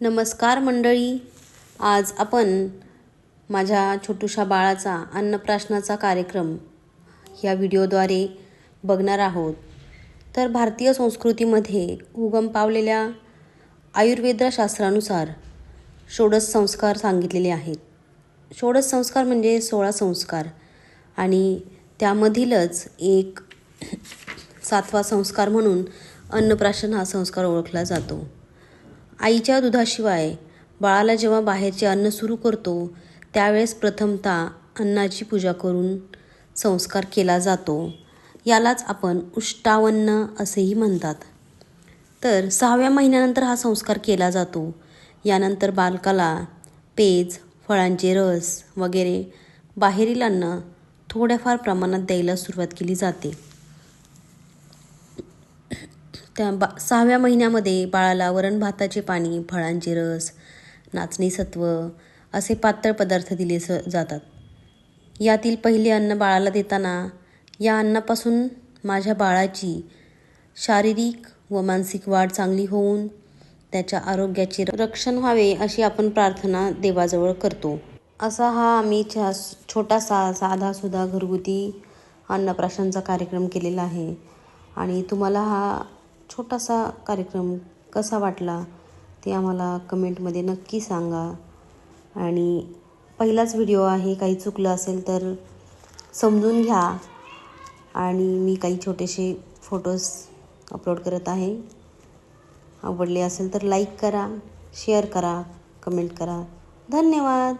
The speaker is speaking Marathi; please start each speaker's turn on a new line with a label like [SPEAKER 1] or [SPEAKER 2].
[SPEAKER 1] नमस्कार मंडळी. आज आपण माझ्या छोटूशा बाळाचा अन्नप्राशनाचा कार्यक्रम ह्या व्हिडिओद्वारे बघणार आहोत. तर भारतीय संस्कृतीमध्ये उगम पावलेल्या आयुर्वेदशास्त्रानुसार षोडश संस्कार सांगितलेले आहेत. षोडश संस्कार म्हणजे सोळा संस्कार आणि त्यामधीलच एक सातवा संस्कार म्हणून अन्नप्राशन हा संस्कार ओळखला जातो. आईच्या दुधाशिवाय बाळाला जेव्हा बाहेरचे अन्न सुरू करतो त्यावेळेस प्रथमतः अन्नाची पूजा करून संस्कार केला जातो. यालाच आपण उष्टावन्न असेही म्हणतात. तर सहाव्या महिन्यानंतर हा संस्कार केला जातो. यानंतर बालकाला पेज फळांचे रस वगैरे बाहेरील अन्न थोड्याफार प्रमाणात द्यायला सुरुवात केली जाते. त्या बा सहाव्या महिन्यामध्ये बाळाला वरण भाताचे पाणी फळांचे रस नाचणी सत्व असे पातळ पदार्थ दिले स जातात. यातील पहिले अन्न बाळाला देताना या अन्नापासून माझ्या बाळाची शारीरिक व मानसिक वाढ चांगली होऊन त्याच्या आरोग्याचे रक्षण व्हावे अशी आपण प्रार्थना देवाजवळ करतो. असा हा आम्ही छा छोटासा साधासुद्धा घरगुती अन्नप्राशनचा कार्यक्रम केलेला आहे. आणि तुम्हाला हा छोटासा कार्यक्रम कसा वाटला ते आम्हाला कमेंटमध्ये नक्की सांगा. आणि पहिलाच व्हिडिओ आहे काही चुकलं असेल तर समजून घ्या. आणि मी काही छोटेसे फोटोज अपलोड करत आहे. आवडले असेल तर लाईक करा शेअर करा कमेंट करा. धन्यवाद.